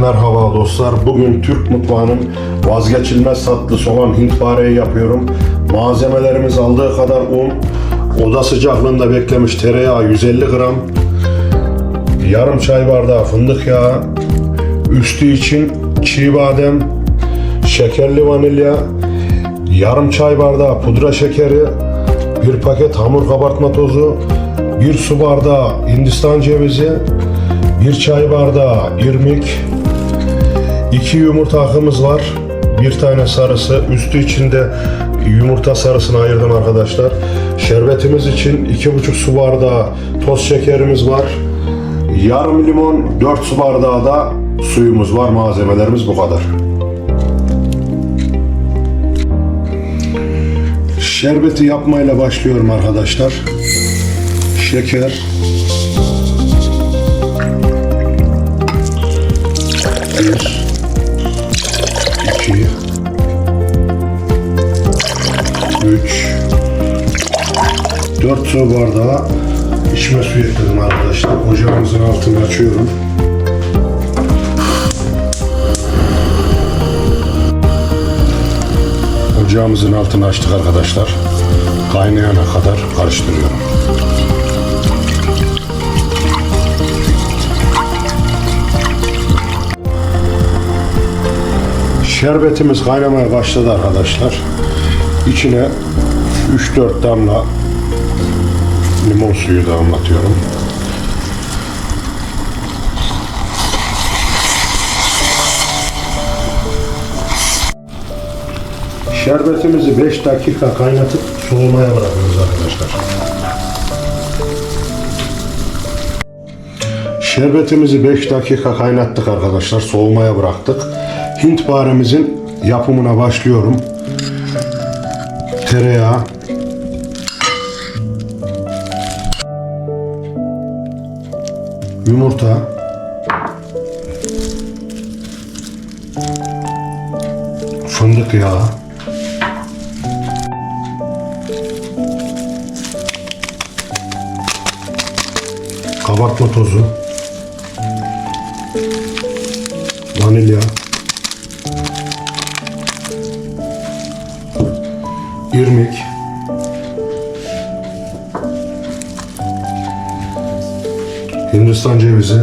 Merhaba dostlar. Bugün Türk mutfağının vazgeçilmez tatlısı olan Hint bareyi yapıyorum. Malzemelerimiz aldığı kadar un, oda sıcaklığında beklemiş tereyağı 150 gram, yarım çay bardağı fındık yağı, üstü için çiğ badem, şekerli vanilya, yarım çay bardağı pudra şekeri, bir paket hamur kabartma tozu, bir su bardağı hindistan cevizi, bir çay bardağı irmik, iki yumurta akımız var. Bir tane sarısı, üstü içinde yumurta sarısını ayırdım arkadaşlar. Şerbetimiz için iki buçuk su bardağı toz şekerimiz var. Yarım limon, 4 su bardağı da suyumuz var. Malzemelerimiz bu kadar. Şerbeti yapmayla başlıyorum arkadaşlar. Şeker, bir, 4 su bardağı içme suyu ekledim arkadaşlar. Ocağımızın altını açıyorum. Ocağımızın altını açtık arkadaşlar. Kaynayana kadar karıştırıyorum. Şerbetimiz kaynamaya başladı arkadaşlar. İçine 3-4 damla limon suyu da anlatıyorum. Şerbetimizi 5 dakika kaynatıp soğumaya bırakıyoruz arkadaşlar. Şerbetimizi 5 dakika kaynattık arkadaşlar. Soğumaya bıraktık. Hint baremizin yapımına başlıyorum. Tereyağı, yumurta, fındık yağı, kabartma tozu, vanilya, Hindistan cevizi,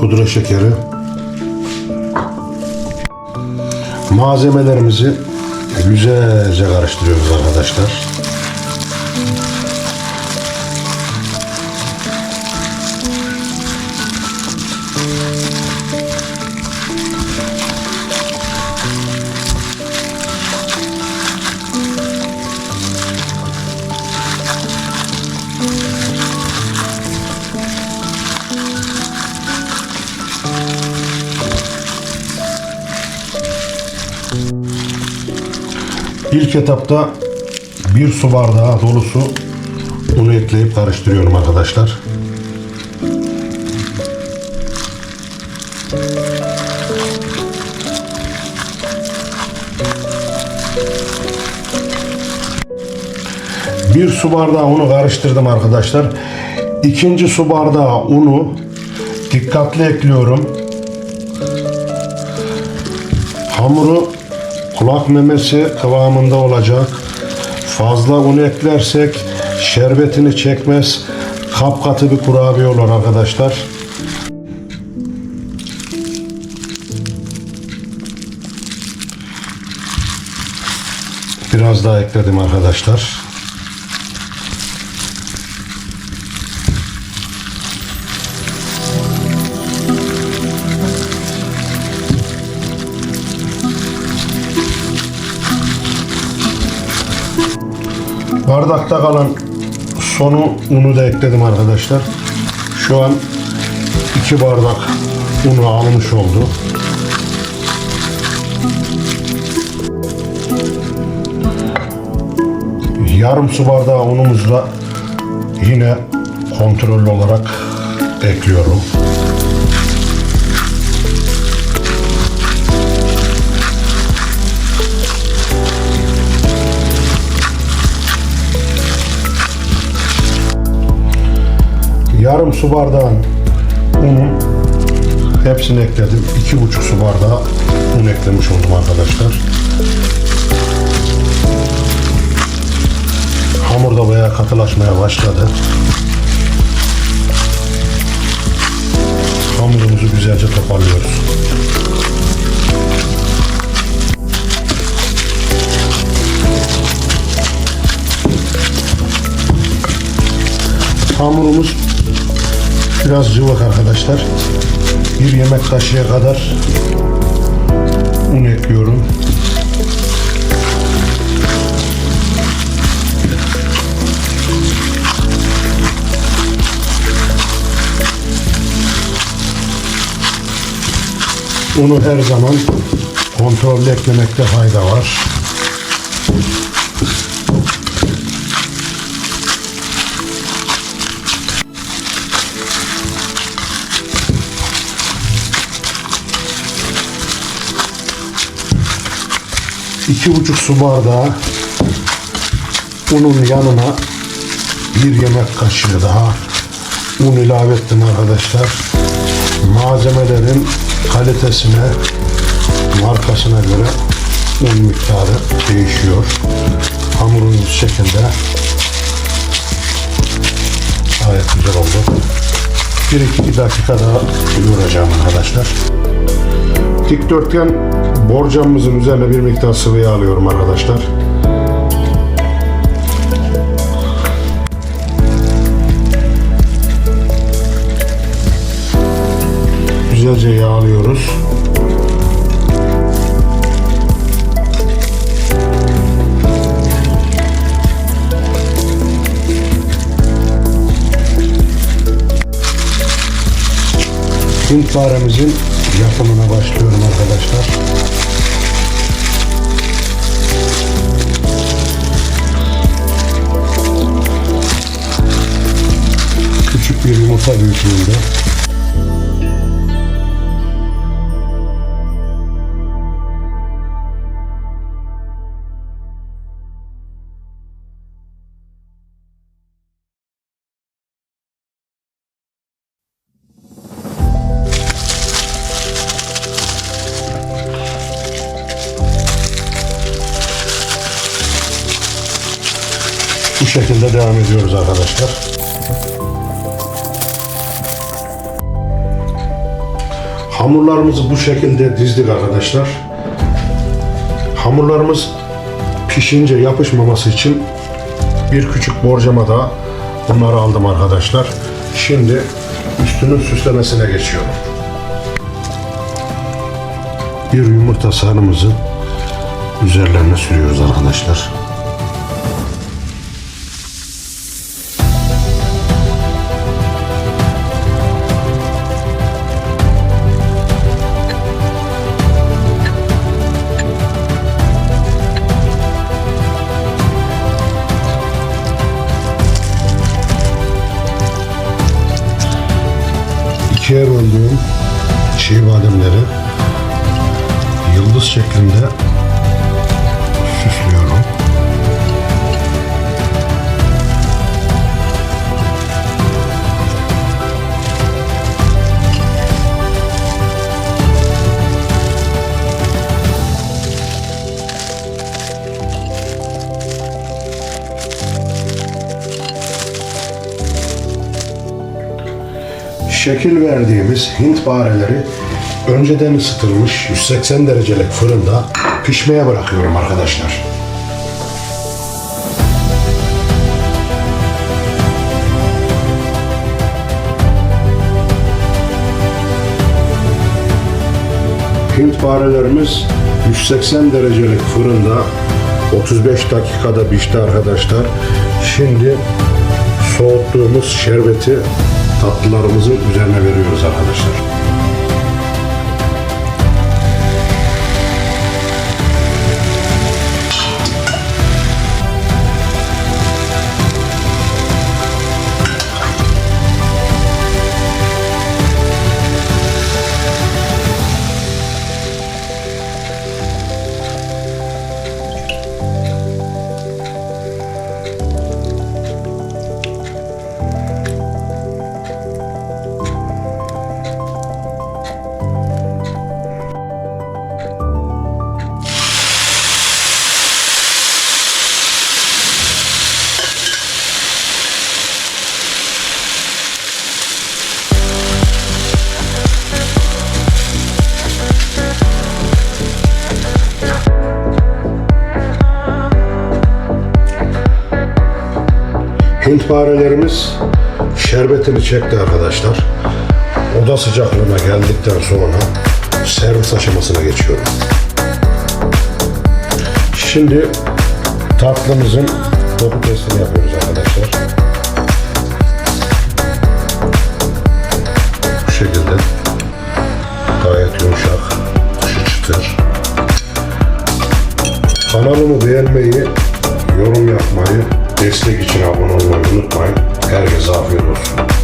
pudra şekeri, malzemelerimizi güzelce karıştırıyoruz arkadaşlar. İlk etapta bir su bardağı dolusu unu ekleyip karıştırıyorum arkadaşlar. Bir su bardağı unu karıştırdım arkadaşlar. İkinci su bardağı unu dikkatli ekliyorum. Hamuru kulak memesi kıvamında olacak. Fazla un eklersek şerbetini çekmez. Kapkatı bir kurabiye olur arkadaşlar. Biraz daha ekledim arkadaşlar. Bardakta kalan sonu unu da ekledim arkadaşlar. Şu an iki bardak unu almış oldu. Yarım su bardağı unumuzu yine kontrollü olarak ekliyorum. Yarım su bardağın unun hepsini ekledim. İki buçuk su bardağı un eklemiş oldum arkadaşlar. Hamur da bayağı katılaşmaya başladı. Hamurumuzu güzelce toparlıyoruz. Hamurumuz biraz cıvık arkadaşlar. Bir yemek kaşığı kadar un ekliyorum. Unu her zaman kontrollü eklemekte fayda var. İki buçuk su bardağı unun yanına bir yemek kaşığı daha un ilave ettim arkadaşlar. Malzemelerin kalitesine, markasına göre un miktarı değişiyor. Hamurumuz bu şekilde gayet güzel oldu. 1-2 dakika daha yoğuracağım arkadaşlar. Dikdörtgen borcamımızın üzerine bir miktar sıvı yağ alıyorum arkadaşlar. Güzelce yağlıyoruz. Hint faremizin yapımına başlıyorum arkadaşlar. Bir yumurta büyüklüğünde. Bu şekilde devam ediyoruz arkadaşlar. Hamurlarımızı bu şekilde dizdik arkadaşlar. Hamurlarımız pişince yapışmaması için bir küçük borcama da bunları aldım arkadaşlar. Şimdi üstünün süslemesine geçiyorum. Bir yumurta sarımızı üzerlerine sürüyoruz arkadaşlar. Get on the şekil verdiğimiz Hint fareleri önceden ısıtılmış 180 derecelik fırında pişmeye bırakıyorum arkadaşlar. Hint farelerimiz 180 derecelik fırında 35 dakikada pişti arkadaşlar. Şimdi soğuttuğumuz şerbeti tatlılarımızın üzerine veriyoruz arkadaşlar. Hintbarelerimiz şerbetini çekti arkadaşlar. Oda sıcaklığına geldikten sonra servis aşamasına geçiyorum. Şimdi tatlımızın doku testini yapıyoruz arkadaşlar. Bu şekilde gayet yumuşak, dışı çıtır. Kanalımı beğenmeyi, yorum yapmayı, destek için abone olmayı unutmayın. Herkese afiyet olsun.